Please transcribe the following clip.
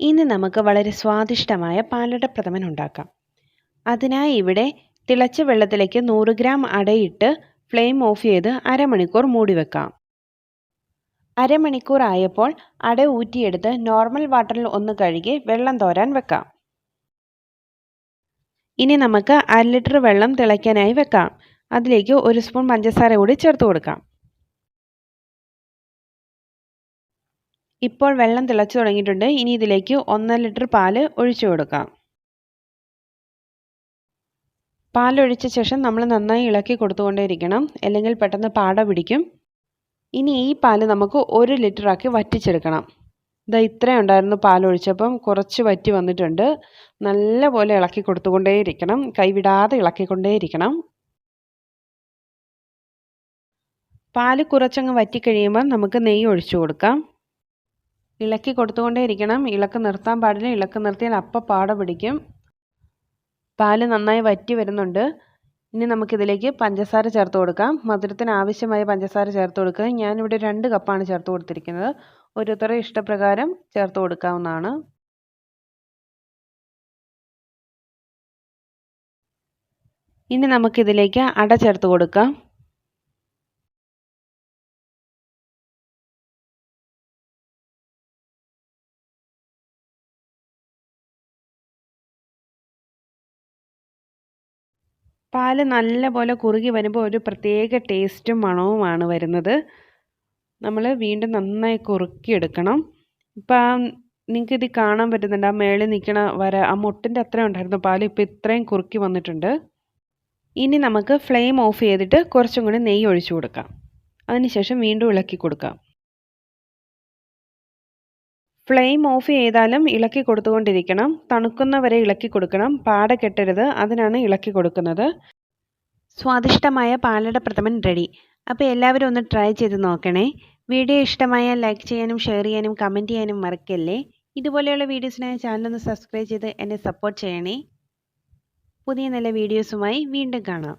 ഇന്ന് നമുക്ക് വളരെ സ്വാദിഷ്ടമായ പാലട പ്രഥമൻ ഉണ്ടാക്കാം. അതിനായി ഇവിടെ തിളച്ച വെള്ളത്തിലേക്ക് നൂറ് ഗ്രാം അടയിട്ട് ഫ്ലെയിം ഓഫ് ചെയ്ത് അരമണിക്കൂർ മൂടി വെക്കാം. അരമണിക്കൂർ ആയപ്പോൾ അട ഊറ്റിയെടുത്ത് നോർമൽ വാട്ടറിൽ ഒന്ന് കഴുകി വെള്ളം തോരാൻ വെക്കാം. ഇനി നമുക്ക് അര ലിറ്റർ വെള്ളം തിളയ്ക്കാനായി വെക്കാം. അതിലേക്ക് ഒരു സ്പൂൺ പഞ്ചസാര കൂടി ചേർത്ത് കൊടുക്കാം. ഇപ്പോൾ വെള്ളം തിളച്ചു തുടങ്ങിയിട്ടുണ്ട്. ഇനി ഇതിലേക്ക് ഒന്നര ലിറ്റർ പാൽ ഒഴിച്ചു കൊടുക്കാം. പാലൊഴിച്ച ശേഷം നമ്മൾ നന്നായി ഇളക്കി കൊടുത്തുകൊണ്ടേയിരിക്കണം. അല്ലെങ്കിൽ പെട്ടെന്ന് പാട പിടിക്കും. ഇനി ഈ പാൽ നമുക്ക് ഒരു ലിറ്ററാക്കി വറ്റിച്ചെടുക്കണം. ഇതാ ഇത്രയും ഉണ്ടായിരുന്നു പാലൊഴിച്ചപ്പം. കുറച്ച് വറ്റി വന്നിട്ടുണ്ട്. നല്ല പോലെ ഇളക്കി കൊടുത്തുകൊണ്ടേയിരിക്കണം. കൈവിടാതെ ഇളക്കിക്കൊണ്ടേയിരിക്കണം. പാൽ കുറച്ചങ്ങ് വറ്റിക്കഴിയുമ്പോൾ നമുക്ക് നെയ്യ് ഒഴിച്ചു കൊടുക്കാം. ഇളക്കി കൊടുത്തുകൊണ്ടേയിരിക്കണം. ഇളക്ക് നിർത്താൻ പാടില്ല. ഇളക്ക് നിർത്തിയാൽ അപ്പം പാട പിടിക്കും. പാൽ നന്നായി വറ്റി വരുന്നുണ്ട്. ഇനി നമുക്കിതിലേക്ക് പഞ്ചസാര ചേർത്ത് കൊടുക്കാം. മധുരത്തിന് ആവശ്യമായ പഞ്ചസാര ചേർത്ത് കൊടുക്കുക. ഞാനിവിടെ രണ്ട് കപ്പാണ് ചേർത്ത് കൊടുത്തിരിക്കുന്നത്. ഓരോരുത്തരുടെ ഇഷ്ടപ്രകാരം ചേർത്ത് കൊടുക്കാവുന്നതാണ്. ഇനി നമുക്കിതിലേക്ക് അട ചേർത്ത് കൊടുക്കാം. പാൽ നല്ലപോലെ കുറുകി വരുമ്പോൾ ഒരു പ്രത്യേക ടേസ്റ്റും മണവുമാണ് വരുന്നത്. നമ്മൾ വീണ്ടും നന്നായി കുറുക്കിയെടുക്കണം. ഇപ്പം നിങ്ങൾക്ക് ഇത് കാണാൻ പറ്റുന്നുണ്ട്. ആ മേളിൽ നിൽക്കണ വര ആ മുട്ടിന്റെ അത്രയും ഉണ്ടായിരുന്നു പാൽ ഇപ്പോൾ ഇത്രയും കുറുക്കി വന്നിട്ടുണ്ട്. ഇനി നമുക്ക് ഫ്ലെയിം ഓഫ് ചെയ്തിട്ട് കുറച്ചും കൂടി നെയ്യ് ഒഴിച്ചു കൊടുക്കാം. അതിനുശേഷം വീണ്ടും ഇളക്കി കൊടുക്കാം. ഫ്ലെയിം ഓഫ് ചെയ്താലും ഇളക്കി കൊടുത്തുകൊണ്ടിരിക്കണം. തണുക്കുന്നവരെ ഇളക്കി കൊടുക്കണം. പാട കെട്ടരുത്. അതിനാണ് ഇളക്കി കൊടുക്കുന്നത്. സ്വാദിഷ്ടമായ പാലട പ്രഥമൻ റെഡി. അപ്പോൾ എല്ലാവരും ഒന്ന് ട്രൈ ചെയ്ത് നോക്കണേ. വീഡിയോ ഇഷ്ടമായാൽ ലൈക്ക് ചെയ്യാനും ഷെയർ ചെയ്യാനും കമന്റ് ചെയ്യാനും മറക്കല്ലേ? ഇതുപോലെയുള്ള വീഡിയോസിനായി ചാനലൊന്ന് സബ്സ്ക്രൈബ് ചെയ്ത് എന്നെ സപ്പോർട്ട് ചെയ്യണേ. പുതിയ നല്ല വീഡിയോസുമായി വീണ്ടും കാണാം.